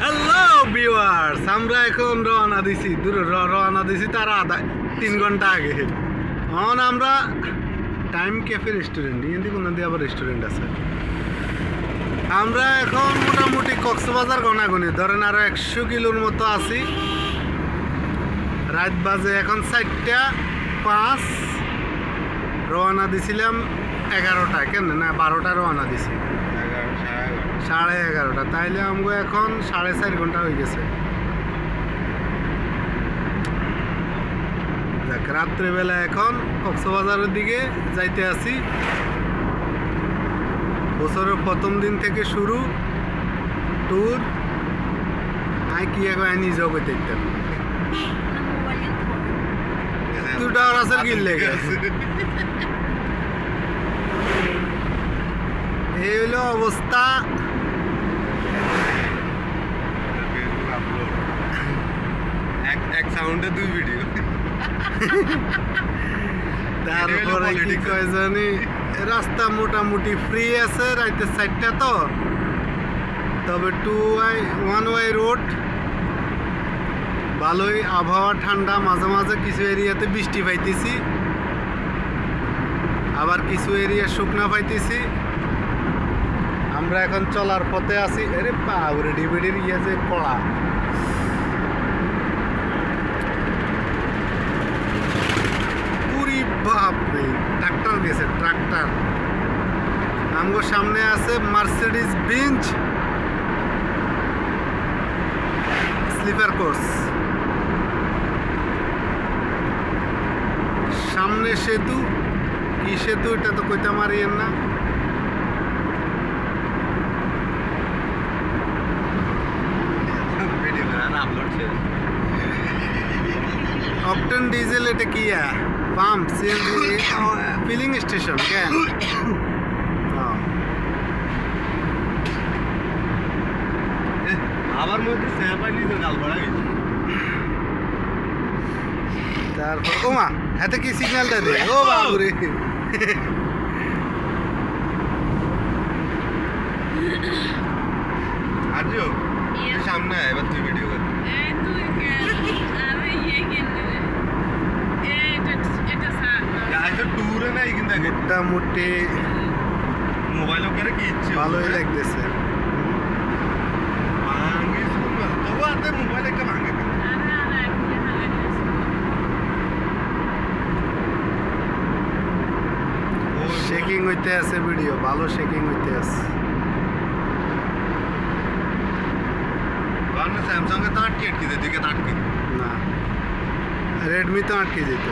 Hello viewers আমরা এখন রওনা দিছি। দূর রওনা দিছি তার আধা তিন ঘণ্টা আগে। এখন আমরা টাইম ক্যাফে রেস্টুরেন্ট এখান কোনো দিয়ে আবার রেস্টুরেন্ট আছে। আমরা এখন মোটামুটি কক্সবাজার গনাগনি ধরেন আরও একশো কিলোর মতো আছি। রাত বাজে এখন চারটা পাঁচ। রওনা দিছিলাম এগারোটা কেন না বারোটা রওনা দিছি। সাড়ে এগারোটা। তাইলে আমগো এখন সাড়ে চার ঘণ্টা হয়ে গেছে। দেখ রাত্রেবেলা এখন কক্সবাজারের দিকে যাইতে আছি বছরের প্রথম দিন থেকে শুরু ট্যুর আই কি আইনি জগৎ দেখতাম দুটা আছে কি লেগে এই হলো অবস্থা। এক এক সাউন্ডে দুই ভিডিও তারপরে কি কয় জানি রাস্তা মোটামুটি ফ্রি আছে রাইতে সাইডটা তো। তবে two Y one Y road ভালোই আবহাওয়া, ঠান্ডা, মাঝে মাঝে কিছু এরিয়াতে বৃষ্টি পাইতেছি। আবার কিছু এরিয়া শুকনা পাইতেছি। আমরা এখন চলার পথে আছি। আরে পাউরে ডিবিডির ইয়ে যে কড়া পুরি বাপরে, ট্রাক্টর গেছে, ট্রাক্টর। আমগো সামনে আছে মার্সিডিজ বেঞ্চ স্লিপার কোর্স সামনে সেতু কি সেতু এটা তো কইতে মারিয়েন না। অপটন ডিজেল এটা কি পাম্প সিএনজি ফিলিং স্টেশন কেন আবার মধ্যে স্যাপাই নিয়ে গাল গেছে তারপর ও মা হাতে কি সিগন্যালটা দে ও বাবুরে আজও Yes. সামনে আয়, এবার তুই ভিডিও কর আজ ট্যুরে নাই কিন্তু আগে মোটামুটি মোবাইল করে কি ইচ্ছে ভালোই লাগতেছে শেকিং হইতে আছে ভিডিও ভালো শেকিং হইতে আছে। স্যামসাং এর তো আটকে আটকে আটকে। না রেডমি তো আটকে যেত।